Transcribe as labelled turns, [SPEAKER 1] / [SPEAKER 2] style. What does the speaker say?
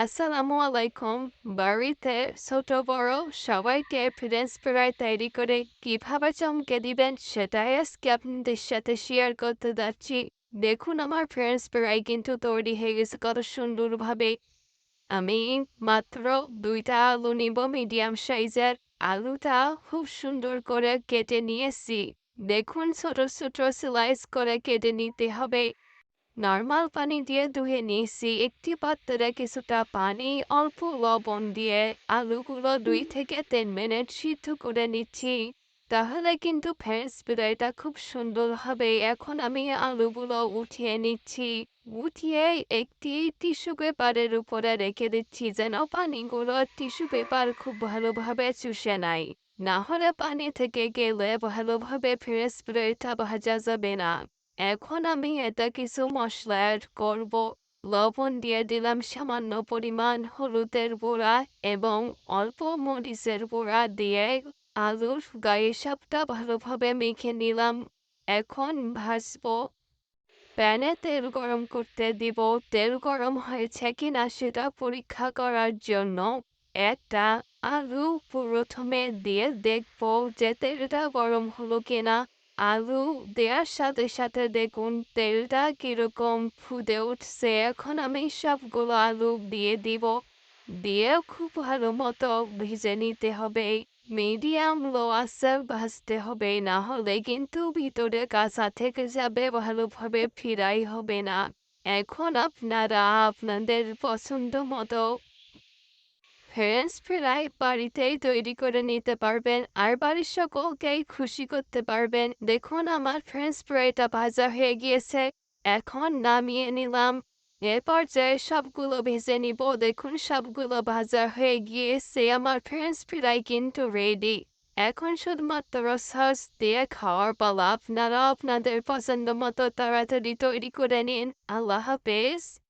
[SPEAKER 1] আসসালামু আলাইকুম বাড়িতে ছোট বড় সবাইকে ফ্রেঞ্চ ফ্রাই তৈরি করে কীভাবে চমকে দিবেন সেটাই আজকে আপনাদের সাথে শেয়ার করতে যাচ্ছি দেখুন আমার ফ্রেঞ্চ ফ্রাই কিন্তু তৈরি হয়ে গেছে কত সুন্দরভাবে আমি মাত্র দুইটা আলু নিব মিডিয়াম সাইজের আলুটা খুব সুন্দর করে কেটে নিয়েছি দেখুন ছোট ছোট স্লাইস করে কেটে নিতে হবে নর্মাল পানি দিয়ে ধুয়ে নিয়েছি। একটি পাত্রে কিছুটা পানি অল্প লবণ দিয়ে আলুগুলো দুই থেকে তিন মিনিট সিদ্ধ করে নিচ্ছি। তাহলে কিন্তু ফ্রেঞ্চ ফ্রাইটা খুব সুন্দর হবে। এখন আমি আলুগুলো উঠিয়ে নিচ্ছি। উঠিয়ে একটি টিস্যু পেপারের উপরে রেখে দিচ্ছি যেন পানিগুলো টিস্যু পেপার খুব ভালোভাবে চুষে নেয়। না হলে পানি থেকে গেলে ভালোভাবে ফ্রেঞ্চ ফ্রাইটা ভাজা যাবে না। এখন আমি এটা কিছু মশলা অ্যাড করব। লবণ দিয়ে দিলাম সামান্য পরিমাণ হলুদের গুঁড়া এবং অল্প মরিচের গুঁড়া দিয়ে আলুর গায়ে সবটা ভালোভাবে মেখে নিলাম। এখন ভাজবো। প্যানে তেল গরম করতে দিব। তেল গরম হয়েছে কিনা সেটা পরীক্ষা করার জন্য একটা আলু প্রথমে দিয়ে দেখব যে তেলটা গরম হলো কিনা। আলু দেওয়ার সাথে সাথে দেখুন তেলটা কীরকম ফুটে উঠছে। এখন আমি সবগুলো আলু দিয়ে দিব। দিয়ে খুব ভালো মতো ভেজে নিতে হবে। মিডিয়াম লো আসার ভাজতে হবে, না হলে কিন্তু ভিতরে কাঁচা থেকে যাবে, ভালোভাবে ফিরাই হবে না। এখন আপনারা আপনাদের পছন্দ মতো ফ্রেঞ্চ ফ্রাই বাড়িতেই তৈরি করে নিতে পারবেন। আর বাড়ির সকলকেই খুশি করতে পারবেন। দেখুন, আমার ফ্রেঞ্চ ফ্রাইটা ভাজা হয়ে গিয়েছে। এখন নামিয়ে নিলাম। এরপর যে সবগুলো ভেজে নিব, দেখুন, সবগুলো ভাজা হয়ে গিয়েছে। আমার ফ্রেঞ্চ ফ্রাই কিন্তু রেডি এখন শুধুমাত্র সস দিয়ে খাওয়ার পালা। আপনারা আপনাদের পছন্দ মতো তাড়াতাড়ি তৈরি করে নিন। আল্লাহ হাফেজ।